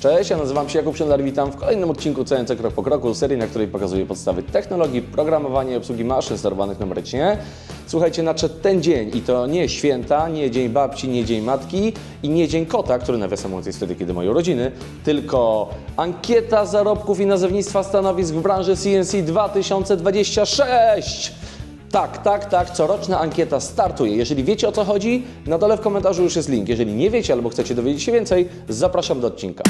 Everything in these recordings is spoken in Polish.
Cześć, ja nazywam się Jakub Szenlar, witam w kolejnym odcinku CNC Krok po Kroku, serii, na której pokazuję podstawy technologii, programowania i obsługi maszyn sterowanych numerycznie. Słuchajcie, nadszedł ten dzień i to nie święta, nie dzień babci, nie dzień matki i nie dzień kota, który nawiasem mówiąc jest wtedy, kiedy moje urodziny, tylko ankieta zarobków i nazewnictwa stanowisk w branży CNC 2026! Tak, tak, tak, coroczna ankieta startuje. Jeżeli wiecie o co chodzi, na dole w komentarzu już jest link. Jeżeli nie wiecie albo chcecie dowiedzieć się więcej, zapraszam do odcinka.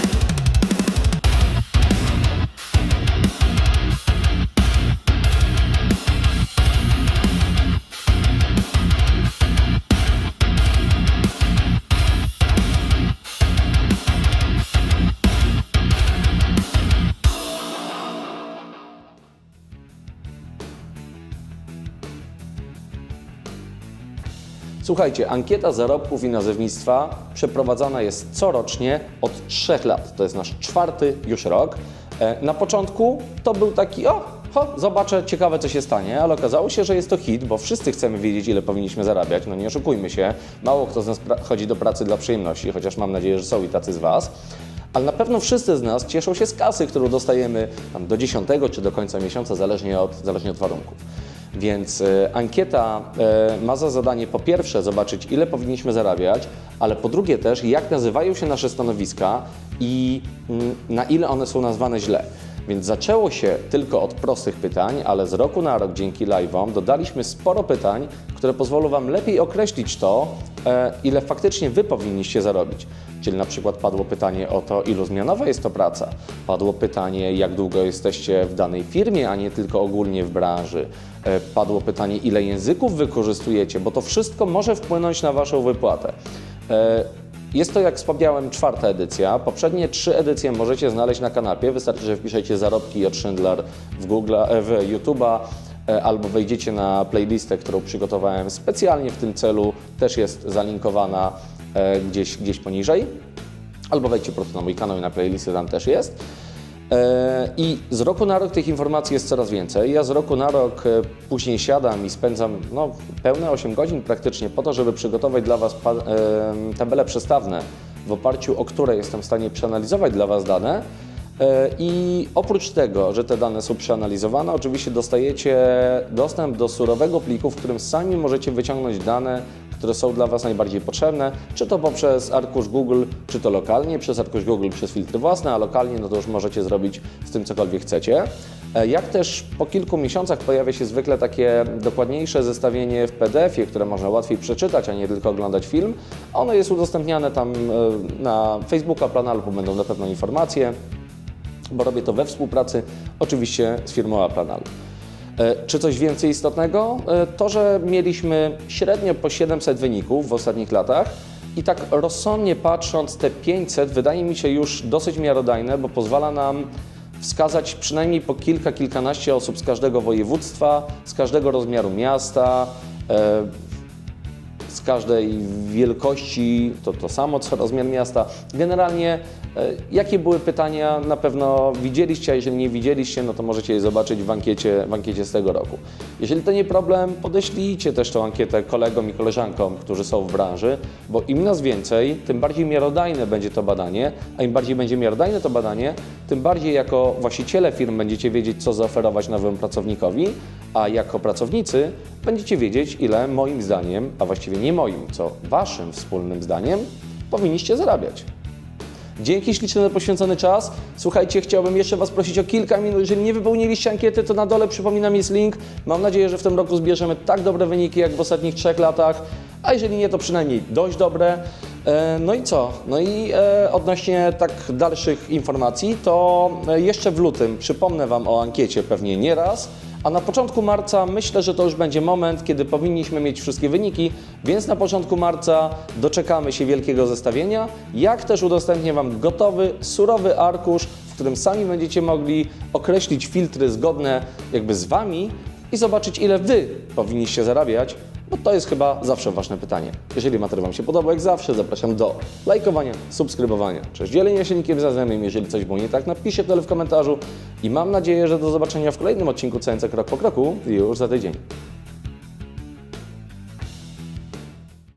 Słuchajcie, ankieta zarobków i nazewnictwa przeprowadzana jest corocznie od trzech lat. To jest nasz czwarty już rok. E, Na początku to był taki, o, ho, zobaczę, ciekawe co się stanie, ale okazało się, że jest to hit, bo wszyscy chcemy wiedzieć, ile powinniśmy zarabiać. No nie oszukujmy się, mało kto z nas chodzi do pracy dla przyjemności, chociaż mam nadzieję, że są i tacy z Was. Ale na pewno wszyscy z nas cieszą się z kasy, którą dostajemy do 10 czy do końca miesiąca, zależnie od, zależnie od warunków. Więc e, ankieta e, ma za zadanie po pierwsze zobaczyć, ile powinniśmy zarabiać, ale po drugie też, jak nazywają się nasze stanowiska i mm, na ile one są nazwane źle. Więc zaczęło się tylko od prostych pytań, ale z roku na rok dzięki live'om dodaliśmy sporo pytań, które pozwolą Wam lepiej określić to, e, ile faktycznie Wy powinniście zarobić. Czyli na przykład padło pytanie o to, ilu zmianowa jest to praca. Padło pytanie, jak długo jesteście w danej firmie, a nie tylko ogólnie w branży. E, Padło pytanie, ile języków wykorzystujecie, bo to wszystko może wpłynąć na Waszą wypłatę. Jest to, jak wspomniałem, czwarta edycja. Poprzednie trzy edycje możecie znaleźć na kanapie. Wystarczy, że wpiszecie zarobki od Schindler w, Google, e, w YouTube'a e, albo wejdziecie na playlistę, którą przygotowałem specjalnie w tym celu. Też jest zalinkowana e, gdzieś, gdzieś poniżej. Albo wejdźcie po prostu na mój kanał i na playlistę, tam też jest. E, I z roku na rok tych informacji jest coraz więcej. Ja z roku na rok e, później siadam i spędzam no, pełne 8 godzin praktycznie po to, żeby przygotować dla Was e, tabele przestawne, w oparciu o które jestem w stanie przeanalizować dla Was dane. I oprócz tego, że te dane są przeanalizowane, oczywiście dostajecie dostęp do surowego pliku, w którym sami możecie wyciągnąć dane, które są dla Was najbardziej potrzebne, czy to poprzez arkusz Google, czy to lokalnie, przez arkusz Google, przez filtry własne, a lokalnie no to już możecie zrobić z tym cokolwiek chcecie. E, Jak też po kilku miesiącach pojawia się zwykle takie dokładniejsze zestawienie w PDF-ie, które można łatwiej przeczytać, a nie tylko oglądać film. Ono jest udostępniane tam e, na Facebooka, Planalpu będą na pewno informacje bo robię to we współpracy oczywiście z firmą Aplanal. E, Czy coś więcej istotnego? E, To, że mieliśmy średnio po 700 wyników w ostatnich latach i tak rozsądnie patrząc, te 500 wydaje mi się już dosyć miarodajne, bo pozwala nam wskazać przynajmniej po kilka, kilkanaście osób z każdego województwa, z każdego rozmiaru miasta, e, z każdej wielkości, to to samo co rozmiar miasta. Generalnie jakie były pytania na pewno widzieliście, a jeżeli nie widzieliście, no to możecie je zobaczyć w ankiecie, w ankiecie z tego roku. Jeżeli to nie problem, podeślijcie też tą ankietę kolegom i koleżankom, którzy są w branży, bo im nas więcej, tym bardziej miarodajne będzie to badanie, a im bardziej będzie miarodajne to badanie, tym bardziej jako właściciele firm będziecie wiedzieć, co zaoferować nowemu pracownikowi, a jako pracownicy będziecie wiedzieć, ile moim zdaniem, a właściwie nie moim, co waszym wspólnym zdaniem, powinniście zarabiać. Dzięki śliczne za poświęcony czas. Słuchajcie, chciałbym jeszcze Was prosić o kilka minut. Jeżeli nie wypełniliście ankiety, to na dole przypominam jest link. Mam nadzieję, że w tym roku zbierzemy tak dobre wyniki jak w ostatnich trzech latach, a jeżeli nie, to przynajmniej dość dobre. E, No i co? No i e, odnośnie tak dalszych informacji, to e, jeszcze w lutym przypomnę Wam o ankiecie pewnie nie raz. A na początku marca myślę, że to już będzie moment, kiedy powinniśmy mieć wszystkie wyniki, więc na początku marca doczekamy się wielkiego zestawienia, jak też udostępnię Wam gotowy, surowy arkusz, w którym sami będziecie mogli określić filtry zgodne jakby z Wami i zobaczyć, ile Wy powinniście zarabiać, bo to jest chyba zawsze ważne pytanie. Jeżeli materiał Wam się podobał, jak zawsze, zapraszam do lajkowania, subskrybowania, czy dzielenia się linkiem ze znajomymi. Jeżeli coś było nie tak, napiszcie to w komentarzu i mam nadzieję, że do zobaczenia w kolejnym odcinku CNC Krok po Kroku już za tydzień.